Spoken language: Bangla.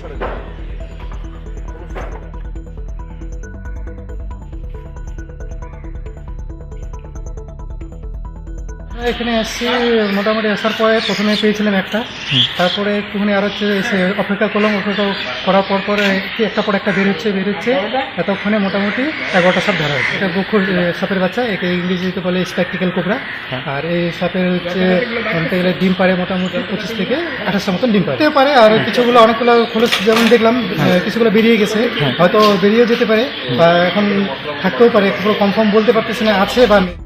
সরে যাবে এখানে এসছি মোটামুটি আসার পরে প্রথমে পেয়েছিলাম একটা। তারপরে একটুখানি আর হচ্ছে এসে অপেক্ষা করলাম অপেক্ষা করার পর পরে একটা পর একটা বের হচ্ছে বের হচ্ছে। এতক্ষণে মোটামুটি এগারোটা সাপ ধরা হয়েছে। এটা বক্ষুর সাপের বাচ্চা একে ইংরেজিতে বলে স্প্যাকটিক্যাল কোবরা আর এই সাপের হচ্ছে বলতে গেলে ডিম পারে মোটামুটি পঁচিশ থেকে আঠাশটা মতন ডিম পারে পারে আর কিছুগুলো অনেকগুলো খোলস যেমন দেখলাম কিছুগুলো বেরিয়ে গেছে। হয়তো বেরিয়েও যেতে পারে বা এখন থাকতেও পারে কনফার্ম বলতে পারতেছি না আছে বা নেই।